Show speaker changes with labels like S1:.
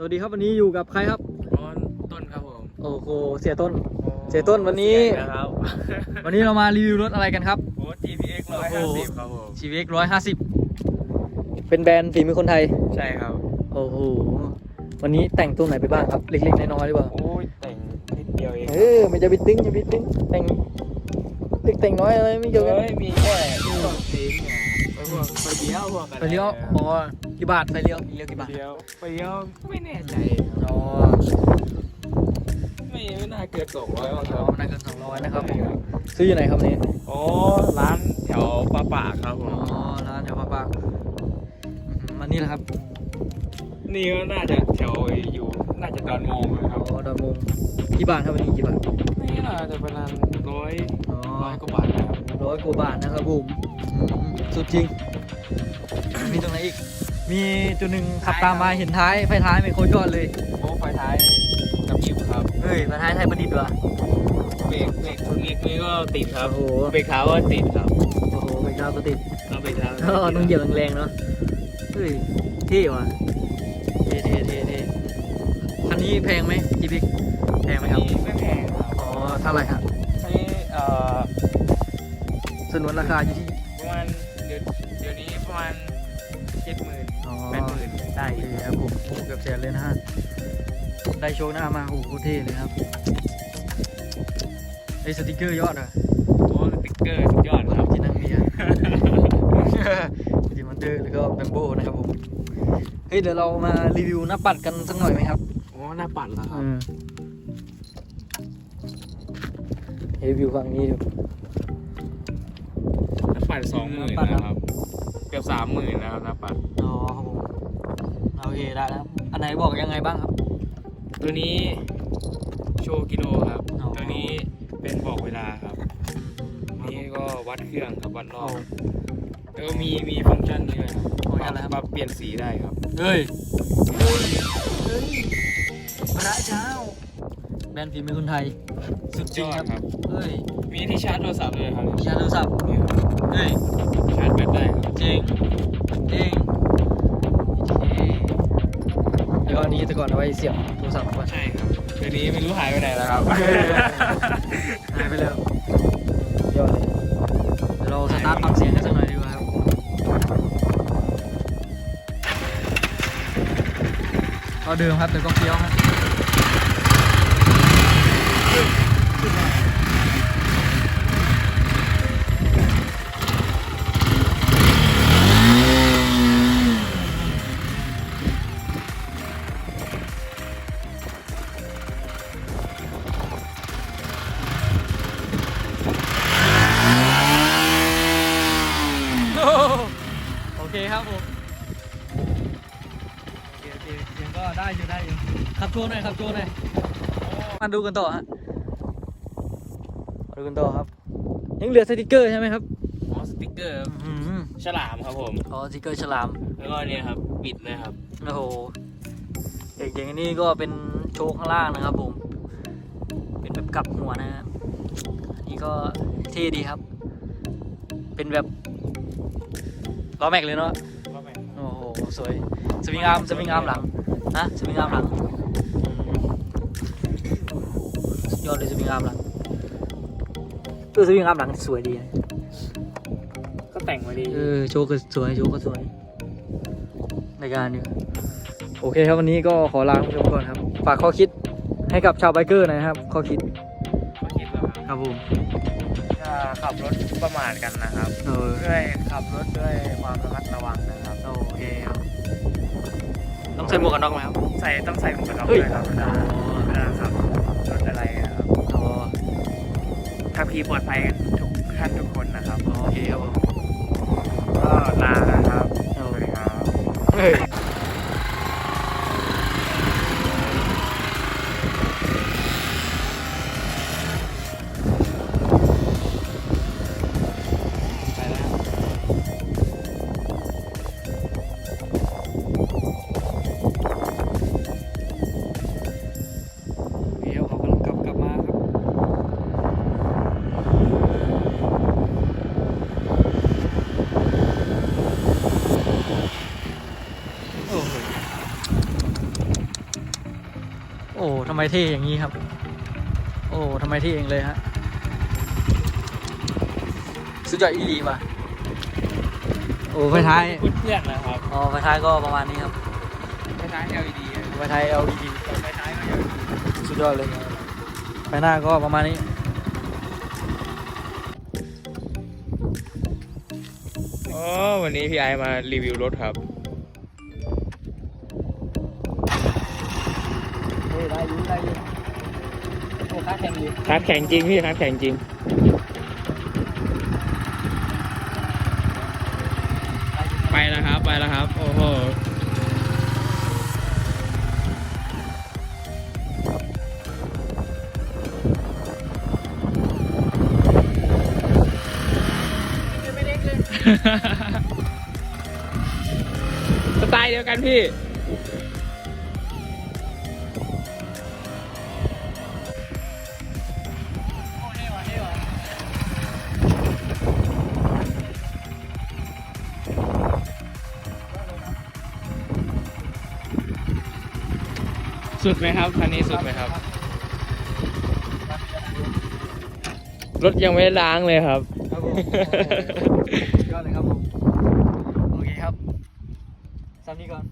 S1: สวัสดีครับวันนี้อยู่กับใครครับ
S2: ร้อนต้นครับผม
S1: โอ้โหเสียต้น เสียต้นวันนี้
S2: เสียนะครับ
S1: วันนี้เรามารีวิวรถอะไรกันครับ
S2: โอ้ GPX ร้อยห้าสิบครับผม
S1: CVX ร้อยห้าสิบเป็นแบรนด์ฝีมือคนไทย
S2: ใช่ครับ
S1: โอ้โหวันนี้แต่งตัวไหนไปบ้างครับเล็กๆน้อยๆหรือเปล่า
S2: โอ้ยแต่งนิดเดียวเอง
S1: เออไม่จะไปตึงจะไปตึงแต่งเล็กแต่งน้อยอะไรไม่เกี่ยวกัน
S2: เฮ้ยมีแค่สองสีเนี่ยไปพ วกไปเดียวพวกอะไร
S1: ไปเลี้ยวอ๋อกี่บาทไปเลี้ยวเลี้ยวกี่บาท
S2: ไปเดียวไปเดียวไม่แน่ใจ
S1: อ๋อ
S2: ไม่ไม่น่าเกินสองร้อยหรอกค
S1: อ๋
S2: รั
S1: อบมันน่าเกินสองร้อยนะครับซื้ออยู่ไหนครับวันนี้
S2: โอ้ร้านแถวปลาปากครับผ
S1: อ๋อ
S2: ม
S1: ร้านแถวพระปางอื้อหือมันนี่แหละครับ
S2: นี่ก็น่าจะแถวอยู่น่าจะดอนโมงนะครับ
S1: อ๋อดอนมงกี่บาทครับวันนี้กี่บาท
S2: นี่น่าจะประมาณร้อย
S1: อ๋อ
S2: ร้อยกว่าบาทนะครับ
S1: ร้อยกว่าบาทนะครับผมอืมสุดจริง มีตรงไหนอีก มีจุดหนึ่งขับตามมาเห็นท้ายไฟท้ายไม่โคตรยอดเลย
S2: โอ้ไฟท้ายน้ำยิ้มครับ
S1: เฮ้ยไฟท้ายไทยประดิษฐ์วะ
S2: เบรกเบรกทุกนิดนี่ก็ติดครับ
S1: โอ้โห
S2: เบรกเท้าก็ติดครับ
S1: โอ้โหไฟท้ายก็ติด
S2: เอาเบรกเท้า
S1: อ๋อต้องเหยียบแรงๆเนาะเฮ้ยเท่ว่ะเท่เท่เท่เท่คันนี้แพงไหมจีพิกแพงไหมครับ
S2: ไม่แพงครับ
S1: อ๋อเท่าไหร่ครับ
S2: อันนี้เอ่อ
S1: สนวนราคาอยู่ที่
S2: ประมาณเดี๋ยวเดี๋ยวนี้ประมาณเจ็ดหมื่น
S1: อ๋อ
S2: แปดหมื่นได้
S1: โอเคครับผมโอ้เกือบแสนเลยนะฮะ ได้โชว์หน้ามาโอ้โหเท่เลยครับไอ้สติกเกอร์ยอดอะ
S2: โอ้สติ๊กเกอร์สุดยอดครับ
S1: ที่นั่งเบียร์จิมันเดอร์แล้วก็แบมโบนะครับผม เฮ้ยเดี๋ยวเรามารีวิวหน้าปัดกันสักหน่อยไหมครับ
S2: โอ้หน้าปัดแล้วครับ
S1: อืม รีวิวฝั่งนี้ดู
S2: หน้าปัดสองหมื่น
S1: หน้าปัด
S2: นะครับ เกือบสามหมื่นนะครับหน้าปัด
S1: อ๋อครับผมโอเคได้แล้ว อันไหนบอกยังไงบ้างครับ
S2: ตัวนี้โชว์กิโลครับ
S1: อ๋อ
S2: ตัวนี้เป็นบอกเวลาครับ นี่ก็วัดเครื่องครับวัดรอบแล้วก็มีมีฟังก์ชันนี้ด้วยครับ
S1: ฟังก์ชันอะไรครับ
S2: ปรับเปลี่ยนสีได้ครับ
S1: เฮ้ย เฮ้ยพระเจ้าแบ รนด์ฝีมือคนไทย สุดจริงครับ
S2: ครับ
S1: เฮ้ย
S2: มีที่ชาร์จโทรศัพท์เลยครับ
S1: ชาร์จโทรศัพท์
S2: นี่ครับ
S1: เฮ้ย
S2: ชาร์จแบตได้ครับ
S1: จริงจริงโอเคแล้วก็อันนี้แต่ก่อนเอาไว้เสียบโทรศัพท์ไว้
S2: ใช่ครับเดี๋ยวนี้ไม่รู้หายไปไหนแล้วครับ
S1: หายไปแล้วยอดเลยเดี๋ยวเราสตาร์ทฟังเสียงกันสักหน่อยดีกว่าครับก็เดิมครับแต่ก็เคี้ยวครับ โอเคครับผมโอเคโอเคเสียงก็ได้อยู่ได้อยู่ขับโชว์หน่อยขับโชว์หน่อยมาดูกันต่อฮะ ดูกันต่อครับ ยังเหลือสติกเกอร์ใช่ไหมครับ
S2: อ๋อสติ๊กเกอร์
S1: อืม
S2: ฉลามครับผม
S1: อ๋อสติกเกอร์ฉลาม
S2: แล้วก็เนี่ยครับปิดนะครับ
S1: โอ้โหเอกอย่างนี้ก็เป็นโชว์ข้างล่างนะครับผม เป็นแบบกลับหัวนะฮะอันนี้ก็เท่ดีครับ เป็นแบบล้อแม็กเลยเนาะโอ้โหสวย สวิงอาร์มสวิงอาร์มหลังนะสวิงอาร์มหลังอืมสุดยอดเลยสวิงอาร์มหลัง เออสวิงอาร์มหลังสวยดีนะ
S2: ก็แต่งมาดี
S1: เออโชว์ก็สวยโชว์ก็สวยในการอยู่โอเคครับวันนี้ก็ขอลาคุณผู้ชมก่อนครับ ฝากข้อคิดให้กับชาวไบเกอร์หนะครับ ข้อคิด
S2: ก็คิดว่าครับ
S1: ครับผม
S2: ถ้าขับรถประมาทกันนะครับ
S1: เออ
S2: ด้วยขับรถด้วยความระมัดระวังนะครับ
S1: โอเคครับต้องใส่หมวกกันน็อกไหมครับ
S2: ใส่ต้องใส่หมวกกันน็อก
S1: เฮ้ย
S2: ด้วยครับเวลาเวลาขับ ขับขี่ปลอดภัยกันทุกท่านทุกคนนะครับ
S1: โอเคครับผม
S2: ก็ลานะครับ
S1: โอ
S2: สวัส
S1: เค
S2: ดีครับ
S1: อ้ทำไมเท่อย่างนี้ครับ โอ้ทำไมเท่เองเลยฮะสุดยอดอีหลีว่ะโอ้ไฟท้าย
S2: เพื่อนๆนะครับ
S1: อ๋อไฟท้ายก็ประมาณนี้ครับ
S2: ไฟท้าย LED อะ
S1: ไฟท้าย LED
S2: ไฟท้ายก็ LED
S1: สุดยอดเลยไฟหน้าก็ประมาณนี้
S2: อ๋อวันนี้พี่ไอมารีวิวรถครับ
S1: เฮ้ยได้อยูได้อยูโอ้ค่าแข่งดี
S2: คัดแข่งจริงพี่คัดแข่งจริงไปแล้วครับไปแล้วครับ โอ้โหสไตล์เดียวกันพี่ สุดไหมครับคันนี้สุดไหมครับ รถยังไม่ได้ล้างเลยครับ
S1: ครับผมยอดเลยครับผม โอเคครับซ้ำนี้ก่อน